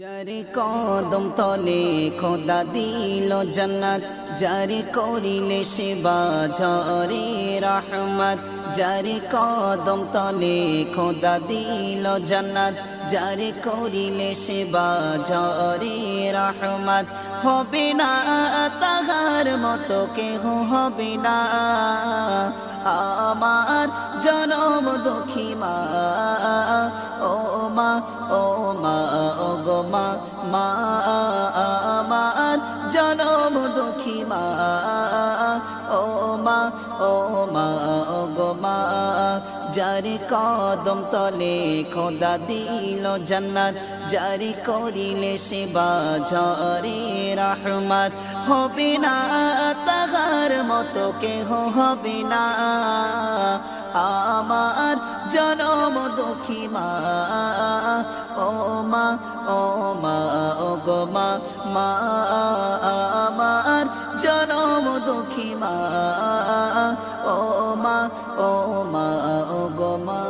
যারে কদম তলে খোদা দিল জান্নাত, যারে করিলে সেবা ঝরে রহমত, যারে কদম তলে খোদা দিল জান্নাত, যারে করিলে সেবা ঝরে রহমত। হবে না তাহার মতো কেহ হবে না। আমার জনম দুঃখী মা, ও মা ও মা, ও মা আমার জনম দুঃখী মা। ও মা ও মা, ও গো মা। যারি কদম তলে খোদা দিল জান্নাত জারি করিলে সেবা ঝরে রহমত। হবে না তাহার মতো কেহ হবে না। আমার জনম দুঃখী মা ও মা ও মা, ও গো মা আমার জনম দুঃখী মা ও মা ও মা, ও গো মা।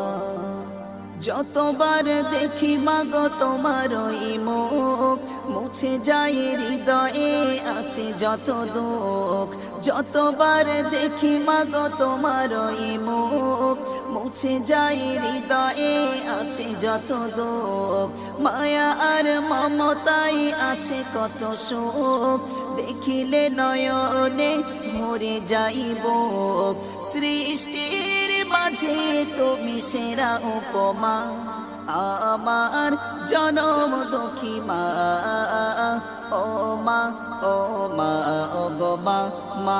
যতবার দেখি মাগো তোমার ওই মুখ, মুছে যায় হৃদয়ে আছে যত দুঃখ। যতবার দেখি মাগো তোমার মুখ, মুছে যায় হৃদয়ে আছে যত দুঃখ। মায়া আর মমতাই আছে কত সুখ, দেখিলে নয়নে ভরে যাইব সৃষ্টির মাঝে তুমি সেরা উপমা, আমার জনম দুঃখী মা। ও মা ও মা ও মা মা,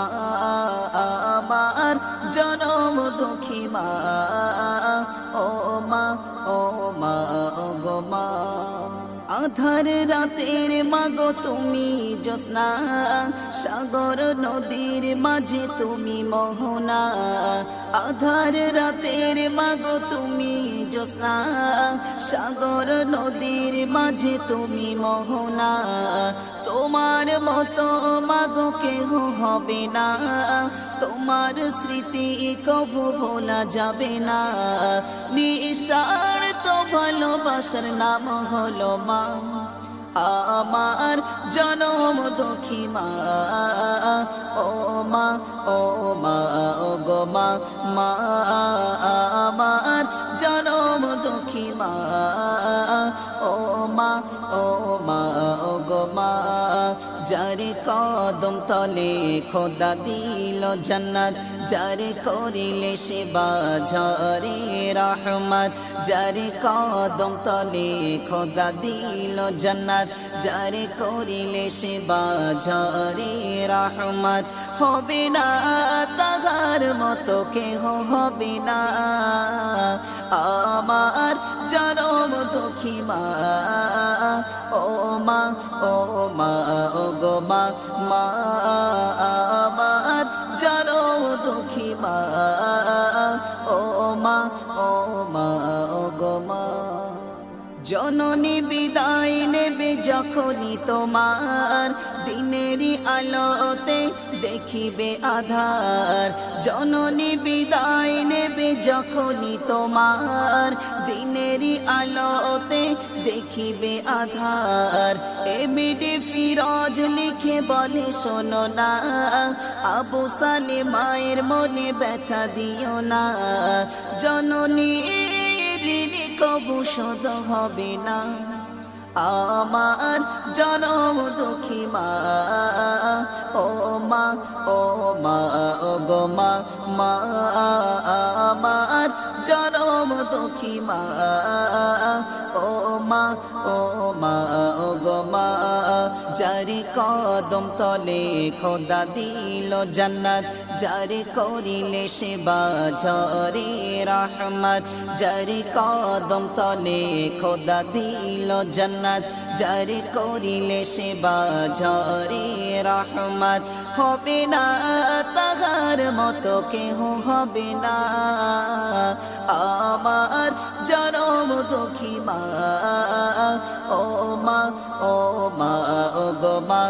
আমার জনম দুঃখী মা, ও মা ও মা গো মা। আধার রাতের মাগো তুমি জোসনা সাগর নদীর মাঝে তুমি মোহনা। আধার রাতের মাগো তুমি জোসনা সাগর নদীর মাঝে তুমি মোহনা। তোমার মতো মাগো কেহ হবে না। তোমার স্মৃতি কভু ভোলা যাবে না। নিশার তো ভালোবাসার নাম হলো মা। আমার জনম দুঃখী মা। ও মা ও মা, ও গো মা। মা, আমার জনম দুঃখী মা। ও মা ও মা। মা, যারে কদম তলে খোদা দিল জান্নাত, যারে করিলে সেবা ঝরে রহমত, যারে কদম তলে খোদা দিল জান্নাত, যারে করিলে সেবা ঝরে রহমত। হবে না তাহার মতো কেহ, হবে না আমার জনম দুঃখী মা। ও মা ও মা, ও গো মা মা জনম দুঃখী মা, ও মা ও মা, ও গো মা। জননী বিদায় নেবে যখনই তোমার, দিনেরই আলোতে দেখিবে আধার। জননী বিদায় যখনই তোমার দিনেরই আলোতে দেখিবে আধার, এমিডি ফিরজ লিখে বলে, শোনো না, আবু সালে মায়ের মনে ব্যথা দিও না। জননী কবু শোধ হবে না। আমার জনম দুঃখী মা। ও মা ও মা, ও গো মা আমার জনম দুঃখী মা। ও মা ও মা যারি কদম তলে খোদা দিল জান্নাত যারে করিলে সেবা, ঝরে রহমত। যারে কদম তলে খোদা দিল জান্নাত যারে করিলে সেবা, ঝরে রহমত। হবে না তাহার মতো কেহ, হবে না। আমার জনম দুঃখী মা মা